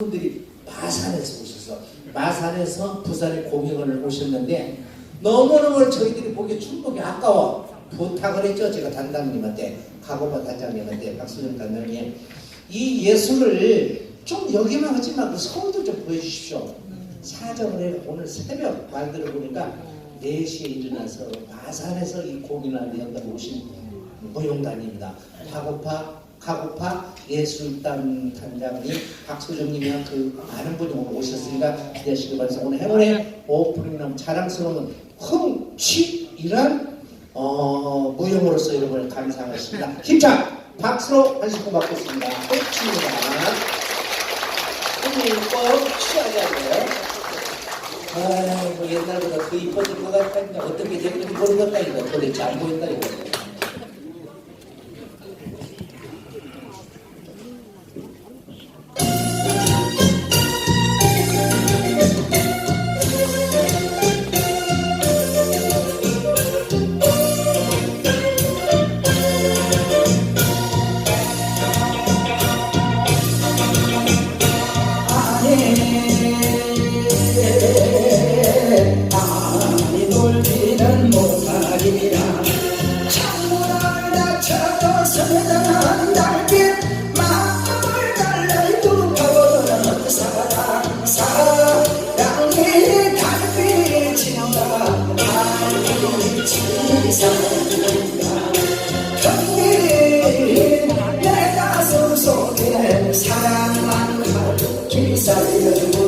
분들이 마산에서 오셔서 마산에서 부산에 공연을 오셨는데 너무너무 저희들이 보기 충분히 아까워. 부탁을 했죠 제가 단장님한테. 가고파 단장님한테 박수정 단장님. 이 예술을 좀 여기만 하지 말고 서울도 좀 보여주십시오. 사정을 해 오늘 새벽 말 들어보니까 4시에 일어나서 마산에서 이 공연을 연다고 오신 고용단입니다. 가고파 가고파 예술단 단장님 박소정님이랑 그 많은 분이 오늘 오셨으니까 기대하시기 바라서 오늘 행운의 오프닝 너무 자랑스러운 흠취이란 어, 무용으로서 여러분을 감사하겠습니다. 힘차 박수로 한 식구 받겠습니다. 흠취입니다. 형님 꼭 취하자고요. 아이고 옛날보다 더 이뻐진 것 같다. 이제 어떻게 됐는지 모르겠다 이거 도대체 안 보인다 이거. 사랑만 가득 기살려준다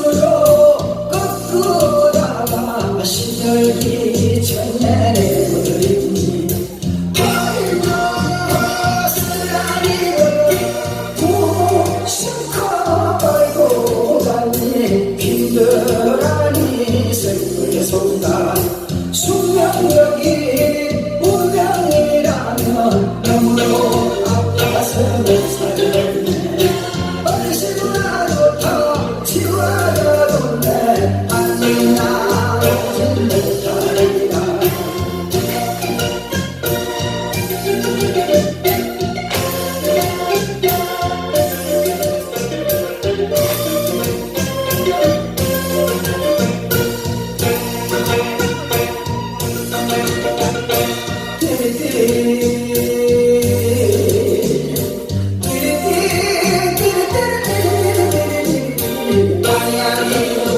추가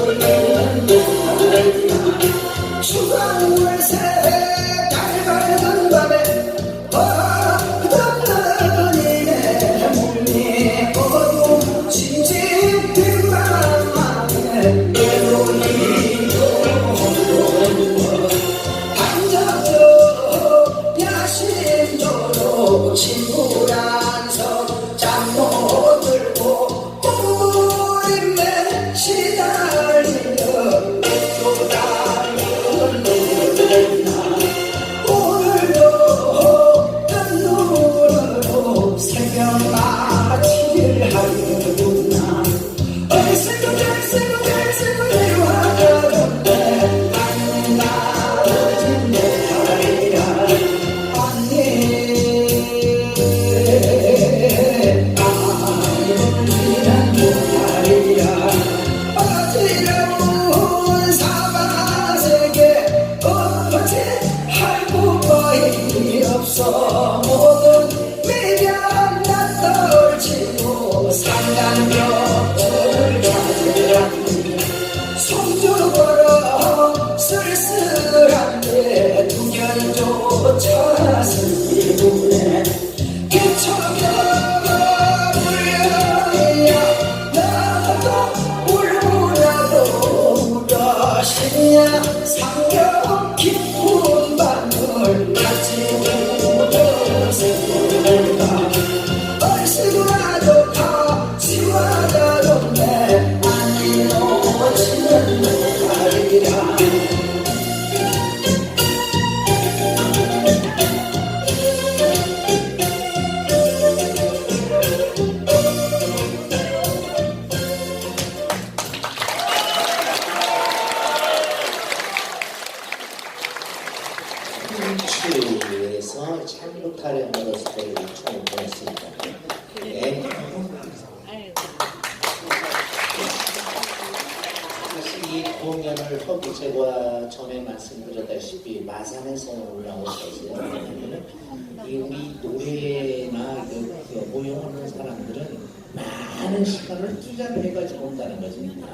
떨치고 상단벽을 달라 손주보러 쓸쓸한데 두견조차 슬기네. 기초가 울려야 나도 울고라도 울어 신야 상경 기 춘추에서 참루타를 멀었을 때 춤을 보냈습니다. 네. 사실 이 공연을 허기 제가 처음에 말씀드렸다시피 마산에서 올라오셨어요. 이 우리 노래나 그, 그 모형하는 사람들은 많은 시간을 투자를 해가지고 온다는 것입니다.